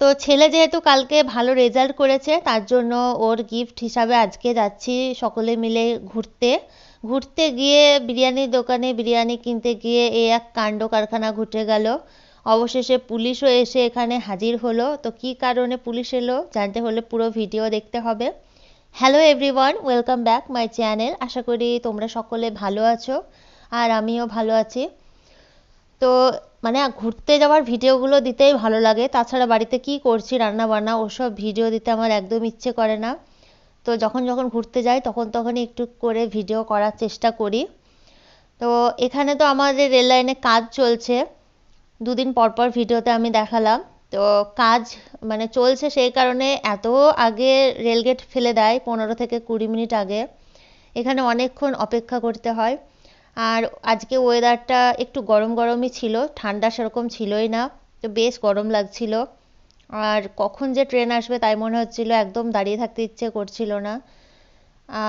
তো ছেলে যেহেতু কালকে ভালো রেজাল্ট করেছে, তার জন্য ওর গিফট হিসাবে আজকে যাচ্ছি সকলে মিলে ঘুরতে। ঘুরতে গিয়ে বিরিয়ানির দোকানে বিরিয়ানি কিনতে গিয়ে এ এক কাণ্ড কারখানা ঘটে গেল। অবশেষে পুলিশও এসে এখানে হাজির হলো। তো কি কারণে পুলিশ এলো জানতে হলে পুরো ভিডিও দেখতে হবে। Hello everyone welcome back my channel আশা করি তোমরা সকলে ভালো আছো আর আমিও ভালো আছি। তো মানে ঘুরতে যাওয়ার ভিডিওগুলো দিতেই ভালো লাগে। তাছাড়া বাড়িতে কি করছি রান্না বান্না ওসব ভিডিও দিতে আমার একদম ইচ্ছে করে না। তো যখন যখন ঘুরতে যাই, তখন তখনই একটু করে ভিডিও করার চেষ্টা করি। তো এখানে তো আমাদের রেল লাইনে কাজ চলছে। দুদিন পর পর ভিডিওতে আমি দেখালাম। তো কাজ মানে চলছে সেই কারণে এত আগে রেলগেট ফেলে দেয়, পনেরো থেকে কুড়ি মিনিট আগে। এখানে অনেকক্ষণ অপেক্ষা করতে হয়। আর আজকে ওয়েদারটা একটু গরম গরমই ছিল, ঠান্ডা সেরকম ছিলই না, তো বেশ গরম লাগছিল। আর কখন যে ট্রেন আসবে তাই মনে হচ্ছিল একদম দাঁড়িয়ে থাকতে ইচ্ছে করছিল না।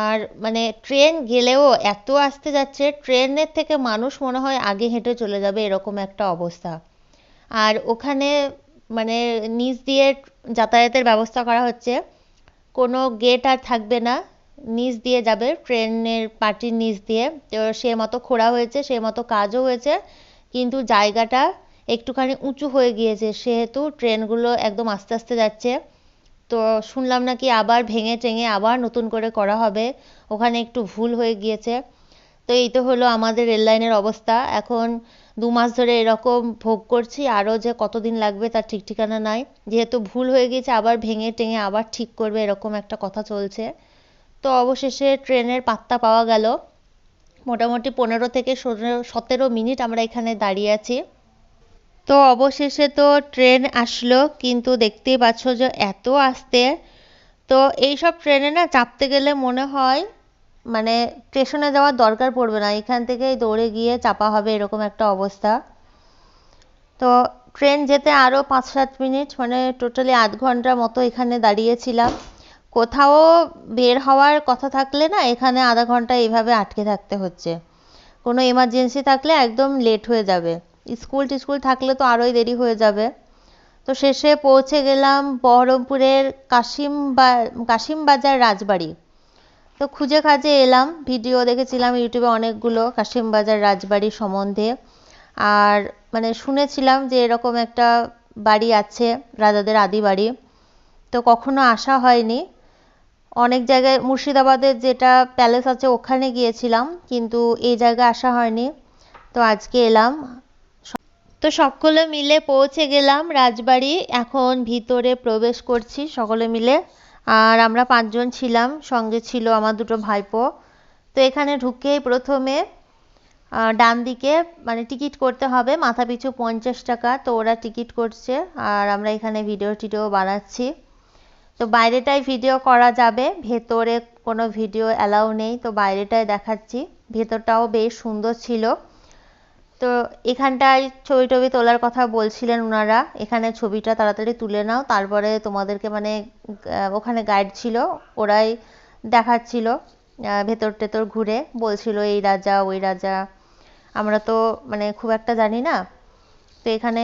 আর মানে ট্রেন গেলেও এত আসতে যাচ্ছে ট্রেনের থেকে মানুষ মনে হয় আগে হেঁটে চলে যাবে এরকম একটা অবস্থা। আর ওখানে মানে নিচ দিয়ে যাতায়াতের ব্যবস্থা করা হচ্ছে, কোনো গেট আর থাকবে না নিচ দিয়ে যাবে, ট্রেনের পাটির নিচ দিয়ে। তো সে মতো খোঁড়া হয়েছে, সে মতো কাজও হয়েছে, কিন্তু জায়গাটা একটুখানি উঁচু হয়ে গিয়েছে। সেহেতু ট্রেনগুলো একদম আস্তে আস্তে যাচ্ছে। তো শুনলাম নাকি আবার ভেঙে টেঙে আবার নতুন করে করা হবে। ওখানে একটু ভুল হয়ে গিয়েছে। তো এই তো হলো আমাদের রেল লাইনের অবস্থা। এখন দু মাস ধরে এরকম ভোগ করছি, আরও যে কতদিন লাগবে তার ঠিক ঠিকানা নাই। যেহেতু ভুল হয়ে গিয়েছে, আবার ভেঙে টেঙে আবার ঠিক করবে, এরকম একটা কথা চলছে। তো অবশেষে ট্রেনের পাত্তা পাওয়া গেল। মোটামুটি পনেরো থেকে সতেরো মিনিট আমরা এখানে দাঁড়িয়ে আছি। তো অবশেষে তো ট্রেন আসলো, কিন্তু দেখতেই পাচ্ছ যে এত আসতে। তো এইসব ট্রেনে না চাপতে গেলে মনে হয় মানে স্টেশনে যাওয়ার দরকার পড়বে না। এখান থেকেই দৌড়ে গিয়ে চাপা হবে এরকম একটা অবস্থা। তো ট্রেন যেতে আরও পাঁচ সাত মিনিট মানে টোটালি আধ ঘণ্টার মতো এখানে দাঁড়িয়েছিলাম। কোথাও বের হওয়ার কথা থাকলে না এখানে আধা ঘণ্টা এইভাবে আটকে থাকতে হচ্ছে। কোনো এমার্জেন্সি থাকলে একদম লেট হয়ে যাবে। স্কুল টিস্কুল থাকলে তো আরোই দেরি হয়ে যাবে। তো শেষে পৌঁছে গেলাম বহরমপুরের কাশিম বা, কাশিম বাজার রাজবাড়ি। তো খুঁজে খাজে এলাম ভিডিও দেখেছিলাম ইউটিউবে অনেকগুলো কাশিম বাজার রাজবাড়ি সম্বন্ধে। আর মানে শুনেছিলাম যে এরকম একটা বাড়ি আছে, রাজাদের আদি বাড়ি। তো কখনো আসা হয়নি। অনেক জায়গায় মুর্শিদাবাদের যেটা প্যালেস আছে ওখানে গিয়েছিলাম, কিন্তু এই জায়গায় আসা হয়নি। তো আজকে এলাম। তো সকলে মিলে পৌঁছে গেলাম রাজবাড়ি। এখন ভিতরে প্রবেশ করছি সকলে মিলে। আর আমরা পাঁচজন ছিলাম, সঙ্গে ছিল আমার দুটো ভাইপো। তো এখানে ঢুকেই প্রথমে ডান দিকে মানে টিকিট করতে হবে মাথা পিছু পঞ্চাশ টাকা। তো ওরা টিকিট করছে, আর আমরা এখানে ভিডিও টিডিও বানাচ্ছি। তো বাইরেটাই ভিডিও করা যাবে, ভেতরে কোনো ভিডিও অ্যালাউ নেই, তো বাইরেটাই দেখাচ্ছি। ভেতরটাও বেশ সুন্দর ছিল। তো এখানটায় ছবি টবি তোলার কথা বলছিলেন ওনারা এখানে ছবিটা তাড়াতাড়ি তুলে নাও, তারপরে তোমাদেরকে মানে ওখানে গাইড ছিল, ওরাই দেখাচ্ছিল ভেতর টেতর ঘুরে। বলছিল, এই রাজা, ওই রাজা। আমরা তো মানে খুব একটা জানি না। তো এখানে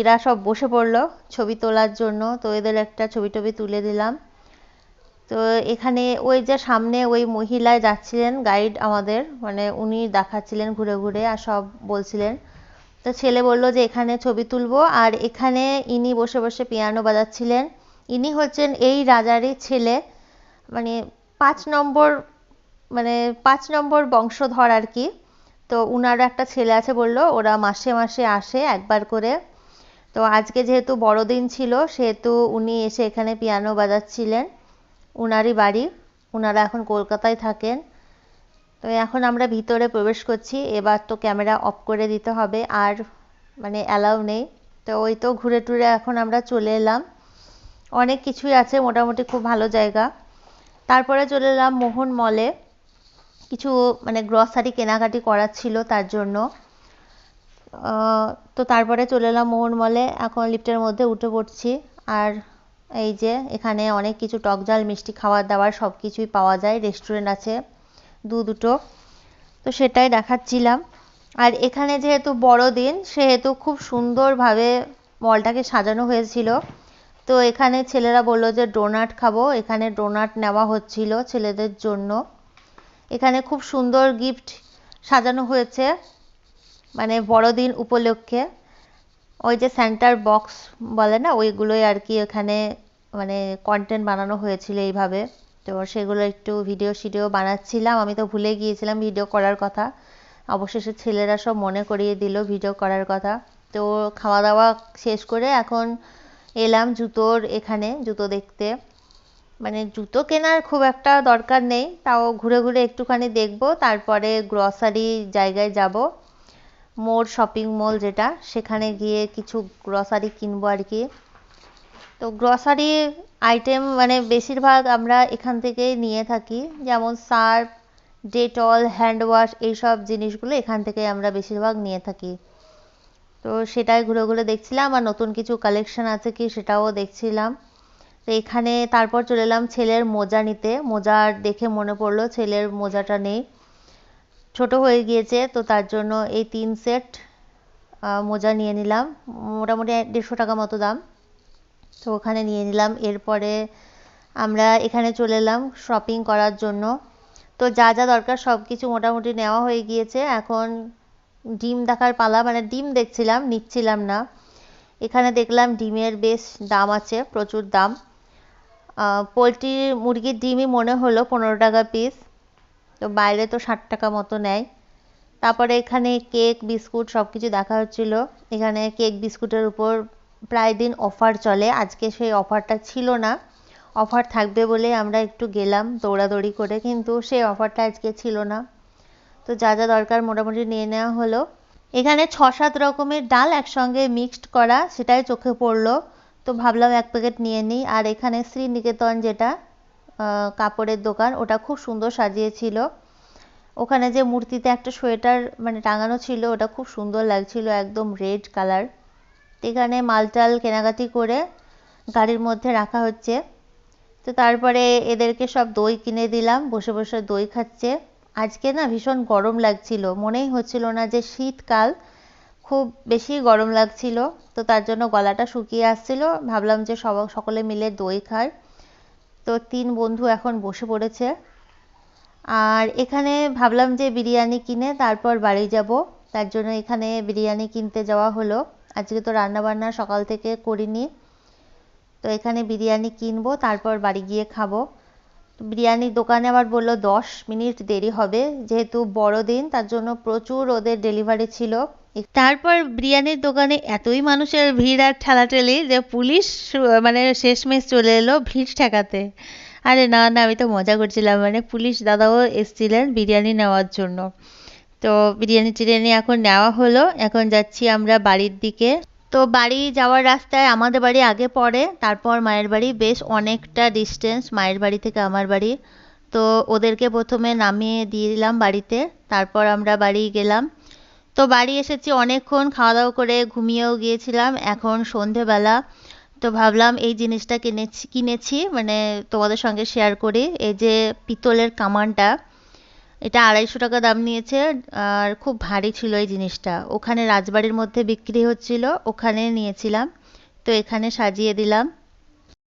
এরা সব বসে পড়ল ছবি তোলার জন্য। তো এদের একটা ছবি টবি তুলে দিলাম। তো এখানে ওই যে সামনে ওই মহিলায় যাচ্ছিলেন গাইড আমাদের। মানে উনি দেখাচ্ছিলেন ঘুরে ঘুরে আর সব বলছিলেন। তো ছেলে বলল যে, এখানে ছবি তুলবো। আর এখানে ইনি বসে বসে পিয়ানো বাজাচ্ছিলেন। ইনি হচ্ছেন এই রাজারই ছেলে। মানে পাঁচ নম্বর মানে পাঁচ নম্বর বংশধর আর কি। তো উনার একটা ছেলে আছে বলল, ওরা মাসে মাসে আসে একবার করে। তো আজকে যেহেতু বড়দিন ছিল, সেহেতু উনি এসে এখানে পিয়ানো বাজাচ্ছিলেন, উনারই বাড়ি। উনারা এখন কলকাতায় থাকেন। তো এখন আমরা ভিতরে প্রবেশ করছি, এবার তো ক্যামেরা অফ করে দিতে হবে, আর মানে অ্যালাউ নেই। তো ওই তো ঘুরে টুরে এখন আমরা চলে এলাম। অনেক কিছুই আছে, মোটামুটি খুব ভালো জায়গা। তারপরে চলে এলাম মোহন মলে। কিছু মানে গ্রসারি কেনাকাটি করার ছিল তার জন্য। তো তারপরে চলে এলাম মোহন মলে এখন লিফটের মধ্যে উঠে পড়ছি। আর এই যে এখানে অনেক কিছু টক ঝাল, মিষ্টি খাবার দাবার সব কিছুই পাওয়া যায়। রেস্টুরেন্ট আছে দু দুটো। তো সেটাই দেখাচ্ছিলাম। আর এখানে যেহেতু বড়দিন সেহেতু খুব সুন্দরভাবে মলটাকে সাজানো হয়েছিল। তো এখানে ছেলেরা বলল যে ডোনাট খাব। এখানে ডোনাট নেওয়া হচ্ছিল ছেলেদের জন্য। এখানে খুব সুন্দর গিফট সাজানো হয়েছে মানে বড়দিন উপলক্ষে। ওই যে সেন্টার বক্স বলে না, ওইগুলোই আর কি এখানে মানে কন্টেন্ট বানানো হয়েছিল এইভাবে। তো সেগুলো একটু ভিডিও শিডিও বানাচ্ছিলাম। আমি তো ভুলে গিয়েছিলাম ভিডিও করার কথা। অবশেষে ছেলেরা সব মনে করিয়ে দিল ভিডিও করার কথা। তো খাওয়া দাওয়া শেষ করে এখন এলাম জুতোর এখানে, জুতো দেখতে। মানে জুতো কেনার খুব একটা দরকার নেই, তাও ঘুরে ঘুরে একটুখানি দেখব, তারপরে গ্রসারি জায়গায় যাব মোর শপিং মল যেটা, সেখানে গিয়ে কিছু গ্রসারি কিনবো আর কি। তো গ্রসারি আইটেম মানে বেশিরভাগ আমরা এখান থেকেই নিয়ে থাকি, যেমন সার্ফ ডেটল হ্যান্ড ওয়াশ এইসব জিনিসগুলো এখান থেকে আমরা বেশিরভাগ নিয়ে থাকি। তো সেটাই ঘুরে ঘুরে দেখছিলাম, আর নতুন কিছু কালেকশন আছে কি সেটাও দেখছিলাম। তো এখানে তারপর চলে এলাম ছেলের মোজা নিতে। মোজা দেখে মনে পড়ল ছেলের মোজাটা নেই। ছোট হয়ে গিয়েছে, তো তার জন্য এই তিন সেট মোজা নিয়ে নিলাম। মোটামুটি দেড়শো টাকা মতো দাম। তো ওখানে নিয়ে নিলাম। এরপরে আমরা এখানে চলে এলাম শপিং করার জন্য। তো যা যা দরকার সব কিছু মোটামুটি নেওয়া হয়ে গিয়েছে। এখন ডিম দেখার পালা মানে ডিম দেখছিলাম, নিচ্ছিলাম না। এখানে দেখলাম ডিমের বেশ দাম আছে, প্রচুর দাম। পোলট্রি মুরগির ডিমই মনে হলো পনেরো টাকা পিস তো বাইরে তো ষাট টাকা মতো নেয়। তারপরে এখানে কেক, বিস্কুট সব কিছু দেখা হচ্ছিল। এখানে কেক, বিস্কুটের উপর প্রায় দিন অফার চলে। আজকে সেই অফারটা ছিল না। অফার থাকবে বলে আমরা একটু গেলাম দৌড়াদৌড়ি করে, কিন্তু সেই অফারটা আজকে ছিল না। তো যা যা দরকার মোটামুটি নিয়ে নেওয়া হলো। এখানে ছ সাত রকমের ডাল একসঙ্গে মিক্সড করা, সেটাই চোখে পড়ল। তো ভাবলাম এক প্যাকেট নিয়ে নিই। আর এখানে শ্রীনিকেতন যেটা কাপড়ের দোকান, ওটা খুব সুন্দর সাজিয়েছিল। ওখানে যে মূর্তিতে একটা সোয়েটার মানে টাঙানো ছিল, ওটা খুব সুন্দর লাগছিল, একদম রেড কালার। এখানে মালটাল কেনাকাটি করে গাড়ির মধ্যে রাখা হচ্ছে। তো তারপরে এদেরকে সব দই কিনে দিলাম, বসে বসে দই খাচ্ছে। আজকে না ভীষণ গরম লাগছিল, মনেই হচ্ছিল না যে শীতকাল। খুব বেশি গরম লাগছিল, তো তার জন্য গলাটা শুকিয়ে আসছিল। ভাবলাম যে সব, সকলে মিলে দই খায় তো তিন বন্ধু এখন বসে পড়েছে। আর এখানে ভাবলাম যে বিরিয়ানি কিনে তারপর বাড়ি যাব। তার জন্য এখানে বিরিয়ানি কিনতে যাওয়া হলো। আজকে তো রান্নাবান্না সকাল থেকে করিনি। তো এখানে বিরিয়ানি কিনবো, তারপর বাড়ি গিয়ে খাব। বিরিয়ানির দোকানে আবার বলল দশ মিনিট দেরি হবে। যেহেতু বড়দিন, তার জন্য প্রচুর ওদের ডেলিভারি ছিল। তারপর বিরিয়ানির দোকানে এতই মানুষের ভিড় আর ঠেলাঠেলি যে পুলিশ মানে শেষমেশ চলে এলো ভিড় ঠেকাতে। আরে না না, আমি তো মজা করছিলাম। মানে পুলিশ দাদাও এসছিলেন বিরিয়ানি নেওয়ার জন্য। তো বিরিয়ানি টিরিয়ানি এখন নেওয়া হলো। এখন যাচ্ছি আমরা বাড়ির দিকে। তো বাড়ি যাওয়ার রাস্তায় আমাদের বাড়ি আগে পড়ে, তারপর মায়ের বাড়ি বেশ অনেকটা ডিস্টেন্স মায়ের বাড়ি থেকে আমার বাড়ি। তো ওদেরকে প্রথমে নামিয়ে দিয়ে দিলাম বাড়িতে। তারপর আমরা বাড়ি গেলাম। তো বাড়ি এসেছি অনেকক্ষণ খাওয়া দাওয়া করে ঘুমিয়েও গিয়েছিলাম। এখন সন্ধেবেলা। তো ভাবলাম এই জিনিসটা কিনেছি কিনেছি মানে তোমাদের সঙ্গে শেয়ার করি। এই যে পিতলের কামানটা, এটা আড়াইশো টাকা দাম নিয়েছে, আর খুব ভারী ছিল এই জিনিসটা। ওখানে রাজবাড়ির মধ্যে বিক্রি হচ্ছিল, ওখানে নিয়েছিলাম। তো এখানে সাজিয়ে দিলাম।